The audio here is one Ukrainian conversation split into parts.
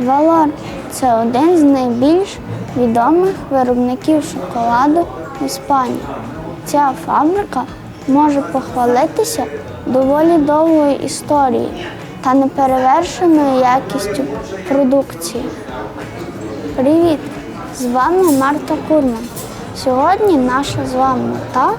Валор це один з найбільш відомих виробників шоколаду в Іспанії. Ця фабрика може похвалитися доволі довгою історією та неперевершеною якістю продукції. Привіт! З вами Марта Курман. Сьогодні наша з вами мета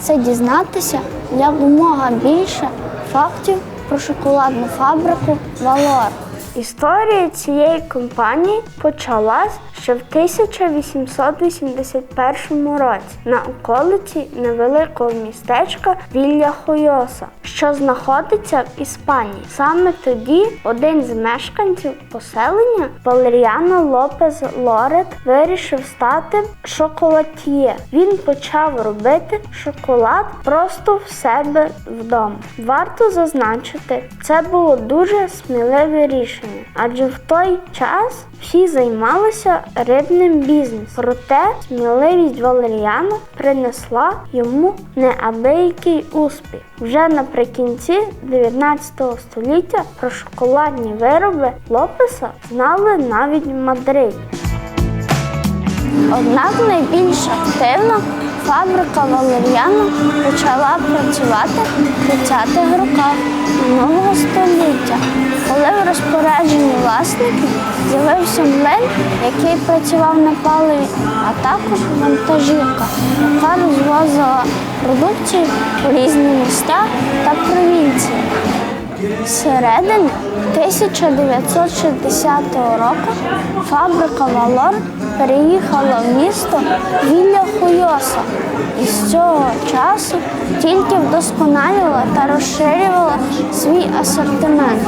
це дізнатися якомога більше фактів про шоколадну фабрику Валор. Історія цієї компанії почалась ще в 1881 році на околиці невеликого містечка Вілля Хойоса, що знаходиться в Іспанії. Саме тоді один з мешканців поселення Валеріано Лопес Лорет вирішив стати шоколад'є. Він почав робити шоколад просто в себе вдома. Варто зазначити, це було дуже сміливе рішення, адже в той час всі займалися рибним бізнесом. Проте сміливість Валеріана принесла йому неабиякий успіх. Вже наприкінці 19 століття про шоколадні вироби Лопеса знали навіть в Мадриді. Однак найбільш активно фабрика Валеріано почала працювати в 30-х роках минулого століття, коли в розпорядженні власників з'явився млин, який працював на паливі, а також вантажівка, яка розвозила продукцію у різні міста та провінції. Середини 1960 року фабрика Валор переїхала в місто Вілля Хуйоса і з цього часу тільки вдосконалювала та розширювала свій асортимент.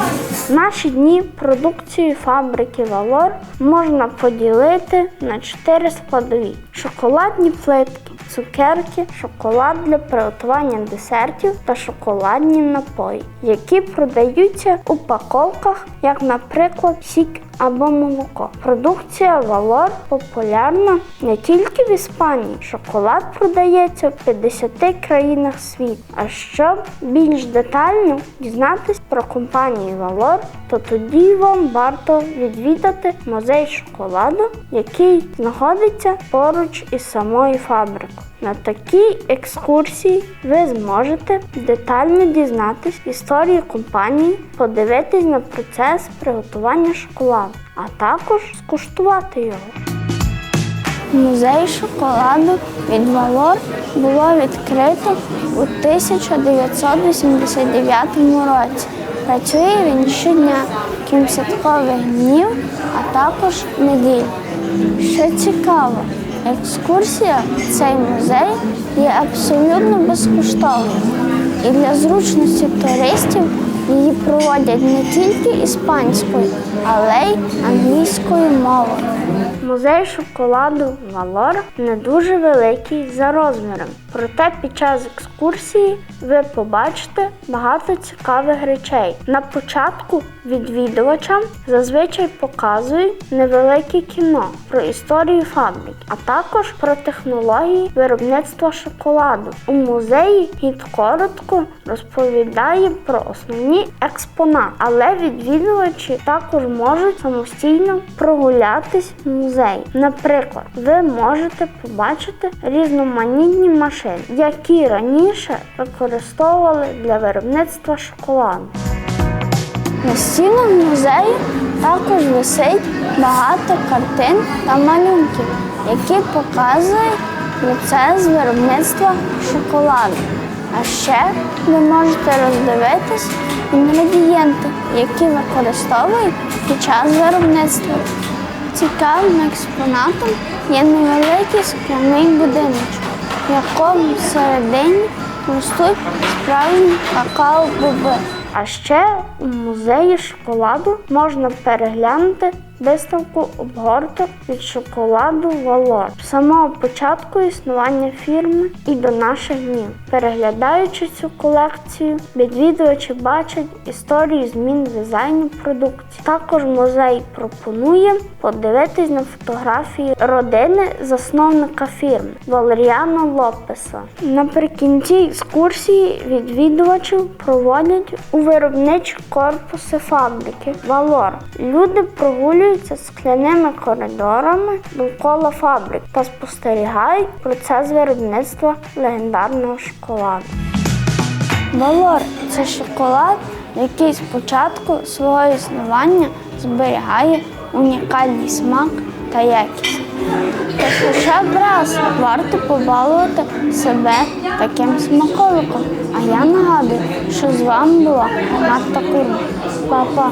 Наші дні продукцію фабрики Валор можна поділити на чотири складові: шоколадні плитки, цукерки, шоколад для приготування десертів та шоколадні напої, які продаються у упаковках, як, наприклад, сік або молоко. Продукція Валор популярна не тільки в Іспанії. Шоколад продається в 50 країнах світу. А щоб більш детально дізнатись про компанію Валор, то тоді вам варто відвідати музей шоколаду, який знаходиться поруч із самою фабрикою. На такій екскурсії ви зможете детально дізнатись історію компанії, подивитись на процес приготування шоколаду, а також скуштувати його. Музей шоколаду від Валор було відкрито у 1989 році. Працює він щодня, крім святкових днів, а також неділь. Що цікаво, екскурсія в цей музей є абсолютно безкоштовною. І для зручності туристів її проводять не тільки іспанською, але й англійською мовою. Музей шоколаду Валор не дуже великий за розміром. Проте під час екскурсії ви побачите багато цікавих речей. На початку відвідувачам зазвичай показують невелике кіно про історію фабрики, а також про технології виробництва шоколаду. У музеї гід коротко розповідає про основні експонати, але відвідувачі також можуть самостійно прогулятись в музей. Наприклад, ви можете побачити різноманітні машини, які раніше використовували для виробництва шоколаду. На стінах музею також висить багато картин та малюнків, які показують процес виробництва шоколаду. А ще ви можете роздивитись інгредієнти, які використовують під час виробництва. Цікавим експонатом є невеликий скляний будиночок, в якому всередині ростуть справжні какао-боби. А ще у музеї шоколаду можна переглянути виставку обгорток від шоколаду Валор з самого початку існування фірми і до наших днів. Переглядаючи цю колекцію, відвідувачі бачать історію змін дизайну продукції. Також музей пропонує подивитись на фотографії родини засновника фірми Валеріано Лопеса. Наприкінці екскурсії відвідувачів проводять у виробничі корпуси фабрики Валор. Люди прогулюють прогулюються скляними коридорами довкола фабрик та спостерігають процес виробництва легендарного шоколаду. Валор це шоколад, який спочатку свого існування зберігає унікальний смак та якість. Та хоча б раз варто побалувати себе таким смаколиком. А я нагадую, що з вами була Марта Курма. Па-па!